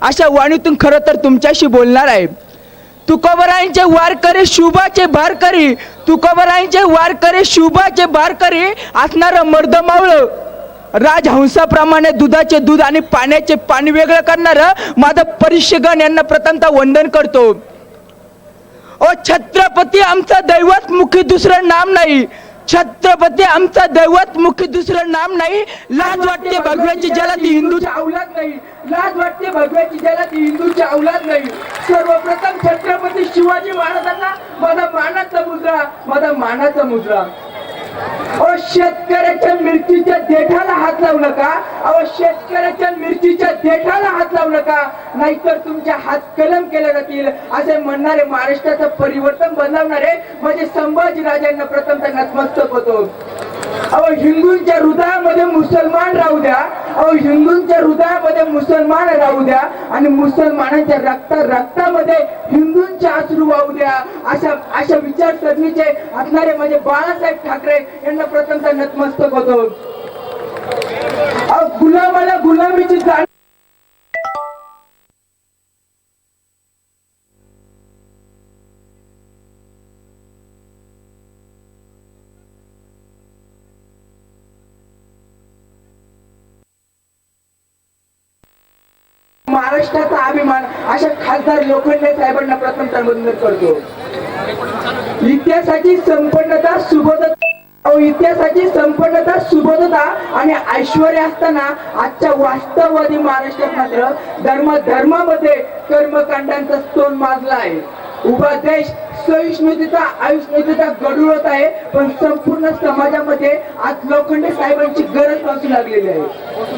अशा वाणीतून खरं तर तुमच्याशी बोलणार आहे. तुकोबरायांचे वारकरी शुभाचे भारकरी तुकोबरायांचे वारकरी शुभाचे भारकरी असणारं मर्दमावळ राजहंसाप्रमाणे दुधाचे दूध आणि पाण्याचे पाणी वेगळं करणारं माझं परिषगण यांना प्रथमता वंदन करतो. ओ छत्रपती आमचा दैवत मुखी दुसरं नाम नाही. छत्रपती आमचा दैवत मुखी दुसरं नाम नाही. लाज वाटते भगव्याची जला ती हिंदूची नाही. लाज वाटते भगव्याची ज्याला ती हिंदूची औलाद नाही. सर्वप्रथम छत्रपती शिवाजी महाराजांना माझा मानाचा मुद्रा माझा मानाचा मुद्रा. अहो शेतकऱ्याच्या मिरचीच्या देठाला हात लावू नका. अहो शेतकऱ्याच्या मिरचीच्या देठाला हात लावू नका. नाहीतर तुमच्या हात कलम केले जातील. असे म्हणणारे महाराष्ट्राचं परिवर्तन बनवणारे म्हणजे संभाजी राजांना प्रथम तर नतमस्तक होतो. अहो हिंदूंच्या हृदयामध्ये मुसलमान राहू द्या. अहो हिंदूंच्या हृदयामध्ये मुसलमान राहू द्या आणि मुसलमानांच्या रक्त रक्तामध्ये हिंदूंचे अश्रू वाहू द्या. अशा अशा विचारसरणीचे असणारे म्हणजे बाळासाहेब ठाकरे यांना प्रथमतः नतमस्तक होतो. गुलामाला गुलामीची जाण महाराष्ट्राचा अभिमान अशा खासदार लोखंडे साहेबांना प्रथम तर करतो. इतिहासाची संपन्नता सुबोधता इतिहासाची संपन्नता सुबोधता आणि ऐश्वर्य असताना आजच्या वास्तववादी महाराष्ट्रात मात्र धर्म धर्मामध्ये कर्मकांडांचा स्तोन माजला आहे. उभा देश सहिष्णुतेचा आयुष्यतेचा गडूळत आहे पण संपूर्ण समाजामध्ये आज लोखंडे साहेबांची गरज भासू लागलेली आहे.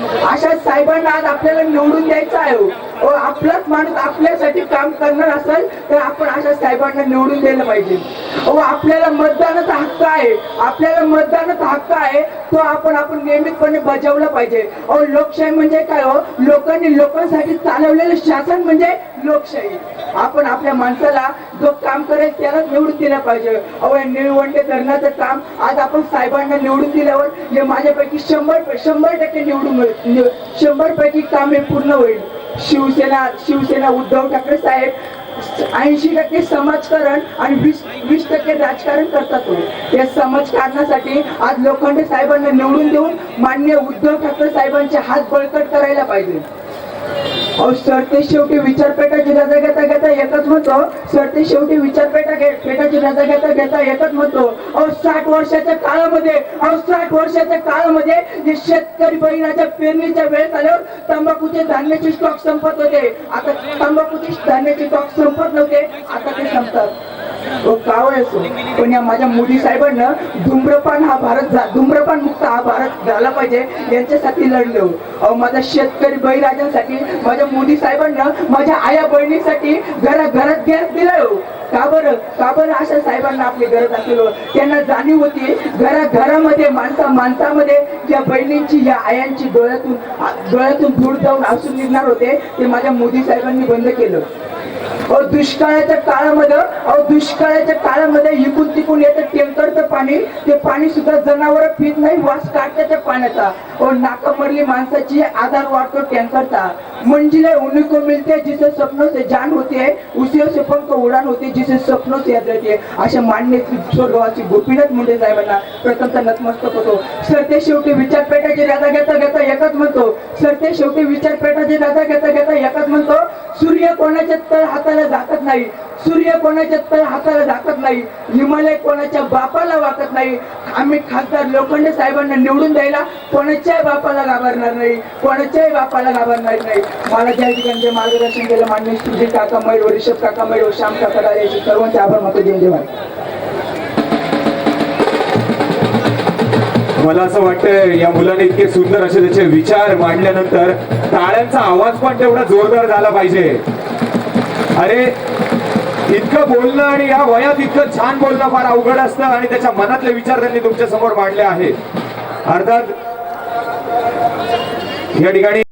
अशा साहेबांना आज आपल्याला निवडून द्यायचं आहे हो. हो. आपलाच माणूस आपल्यासाठी काम करणार असेल तर आपण अशा साहेबांना निवडून द्यायला पाहिजे. व आपल्याला मतदानाचा हक्क आहे. आपल्याला मतदानाचा हक्क आहे. तो आपण आपण नियमितपणे बजावला पाहिजे. अहो लोकशाही म्हणजे काय हो? लोकांनी लोकांसाठी चालवलेलं शासन म्हणजे लोकशाही. आपण आपल्या माणसाला जो काम करेल त्याला निवडून दिलं पाहिजे. अहो या निळवंडे धरणाचं काम आज आपण साहेबांना निवडून दिल्यावर जे माझ्यापैकी शंभर शंभर टक्के निवडून शंभर पैकी काम हे पूर्ण होईल. शिवसेना शिवसेना उद्धव ठाकरे साहेब ऐंशी टक्के समाजकारण आणि वीस वीस टक्के राजकारण करतात या समाजकारणासाठी आज लोखंडे साहेबांना निवडून देऊन मान्य उद्धव ठाकरे साहेबांचे हात बळकट करायला पाहिजे. अहो सरते शेवटी विचारपेठाची रजा घेता घेता एकच म्हणतो. सरते शेवटी विचारपेठा घे पेठाची रजा घेता घेता एकच म्हणतो. अहो साठ वर्षाच्या काळामध्ये अहो साठ वर्षाच्या काळामध्ये जे शेतकरी बहिणाच्या पेरणीच्या वेळेत आल्यावर तंबाखूचे धान्याचे स्टॉक संपत होते. आता तंबाखूचे धान्याचे स्टॉक संपत नव्हते. आता ते संपतात. हो पण या माझ्या मोदी साहेबांना धूम्रपान हा भारत धूम्रपान मुक्त हा भारत झाला पाहिजे यांच्यासाठी लढलो. अहो माझ्या शेतकरी बळीराजांसाठी माझ्या मोदी साहेबांना माझ्या आया बहिणीसाठी घरा घरात गॅस दिला हो. का बरं? का बरं अशा साहेबांना आपली गरज असेल हो? त्यांना जाणीव होती घरा घरामध्ये माणसा माणसामध्ये या बहिणींची या आयांची डोळ्यातून डोळ्यातून धूळ जाऊन असून निघणार होते ते माझ्या मोदी साहेबांनी बंद केलं. अहो दुष्काळाच्या काळामध्ये अहो दुष्काळाच्या काळामध्ये इकून तिकून येतं टेंकरचं पाणी. ते पाणी सुद्धा जनावर पित नाही वास काढतात त्या पाण्याचा. अहो नाकामरली माणसाची आधार वाढतो टँकरचा. मंजिले उन्हीं को मिलते जिसे सपनों से जान होती. है उसी से पंख उडान होते जिसे सपनों से याद रहती है अशा मान्य स्वर्गवासी गोपीनाथ मुंडे साहेबांना प्रथमतः नतमस्तक होतो. सरते शेवटी विचारपेठाची राजा घेता घेता एकच म्हणतो. सरते शेवटी विचारपेठाची राजा घेता घेता एकच म्हणतो. सूर्य कोणाच्या तळ हाताला झाकत नाही सूर्य कोणाच्या तळ हाताला झाकत नाही हिमालय कोणाच्या बापाला वाकत नाही. आम्ही खासदार लोखंडे साहेबांना निवडून द्यायला कोणाच्याही बापाला घाबरणार नाही कोणाच्याही बापाला घाबरणार नाही. मला ज्या ठिकाणी मार्गदर्शन केलं मान्य सुधीर काका मयूर ऋषभ काका मयूर श्याम काका दादा सर्वांचे आभार मत देऊन देवा मला असं वाटतं या मुलाने इतके सुंदर असे त्याचे विचार मांडल्यानंतर टाळ्यांचा आवाज पण तेवढा जोरदार झाला पाहिजे. अरे इतकं बोलणं आणि या वयात इतकं छान बोलणं फार अवघड असतं आणि त्याच्या मनातले विचार त्यांनी तुमच्यासमोर मांडले आहेत. अर्थात या ठिकाणी